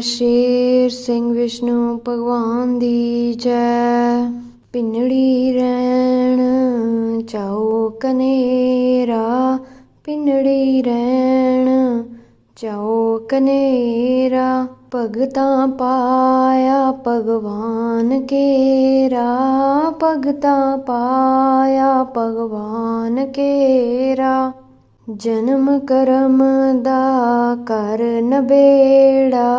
ਸ਼ੇਰ ਸਿੰਘ ਵਿਸ਼ਨੂੰ ਭਗਵਾਨ ਦੀ ਜੈ। ਪਿੰਨੜੀ ਰਹਿਣ ਚਾਉ ਕਨੇਰਾ, ਪਿੰਨੜੀ ਰਹਿਣ ਚਾਉ ਕਨੇਰਾ, ਭਗਤਾਂ ਪਾਇਆ ਭਗਵਾਨ ਕੇਰਾ, ਭਗਤਾਂ ਪਾਇਆ ਭਗਵਾਨ ਕੇਰਾ। ਜਨਮ ਕਰਮ ਦਾ ਕਰ ਨਬੇੜਾ,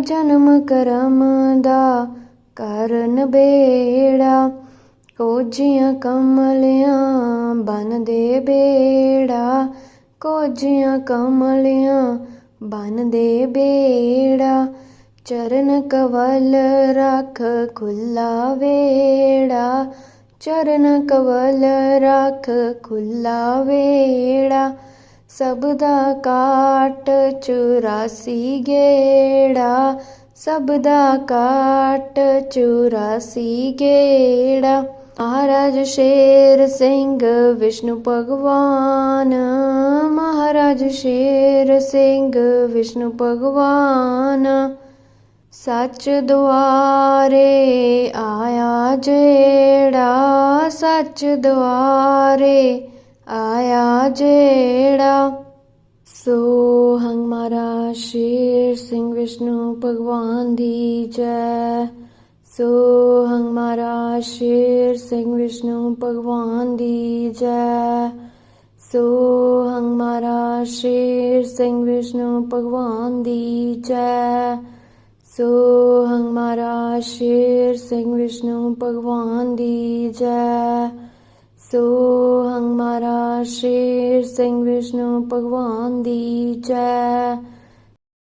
ਜਨਮ ਕਰਮ ਦਾ ਕਰ ਨਬੇੜਾ। ਕੋਜੀਆਂ ਕਮਲਿਆਂ ਬਨ ਬੇੜਾ ਕੋਜੀਆਂ ਕਮਲਿਆਂ ਬਨ ਬੇੜਾ। ਚਰਨ ਕਵਲ ਰੱਖ ਖੁੱਲਾ ਵੇੜਾ, ਚਰਨ ਕਵਲ ਰੱਖ ਖੁੱਲਾ ਵੇੜਾ। ਸਭ ਦਾ ਕਾਟ ਚੁਰਾਸੀ ਗੇੜਾ, ਸਭ ਦਾ ਕਾਟ ਚੁਰਾਸੀ ਗੇੜਾ। ਮਹਾਰਾਜ ਸ਼ੇਰ ਸਿੰਘ, ਵਿਸ਼ਨੂੰ ਭਗਵਾਨ। ਮਹਾਰਾਜ ਸ਼ੇਰ ਸਿੰਘ, ਵਿਸ਼ਨੂੰ ਭਗਵਾਨ। ਸੱਚ ਦੁਆਰੇ ਆਇਆ ਜਿਹੜਾ ਸੱਚ ਦੁਆਰੇ ਆਇਆ ਜਿਹੜਾ ਸੋ ਹੰਗ ਮਾਰਾ ਸ਼ੇਰ ਸਿੰਘ ਵਿਸ਼ਨੂੰ ਭਗਵਾਨ ਦੀ ਜੈ। ਸੋ ਹੰਗ ਮਾਰਾ ਸ਼ੇਰ ਸਿੰਘ ਵਿਸ਼ਨੂੰ ਭਗਵਾਨ ਦੀ ਜੈ। ਸੋ ਹੰਗ ਮਾਰਾ ਸ਼ੇਰ ਸਿੰਘ ਵਿਸ਼ਨੂੰ ਭਗਵਾਨ ਦੀ ਜੈ। ਸੋ ਹੰਗ ਮਾਰਾ ਸ਼ੇਰ ਸਿੰਘ ਵਿਸ਼ਨੂੰ ਭਗਵਾਨ ਦੀ ਜੈ। सोऽहं महाराज हुमरा सिंह विष्णु भगवान् दी जय।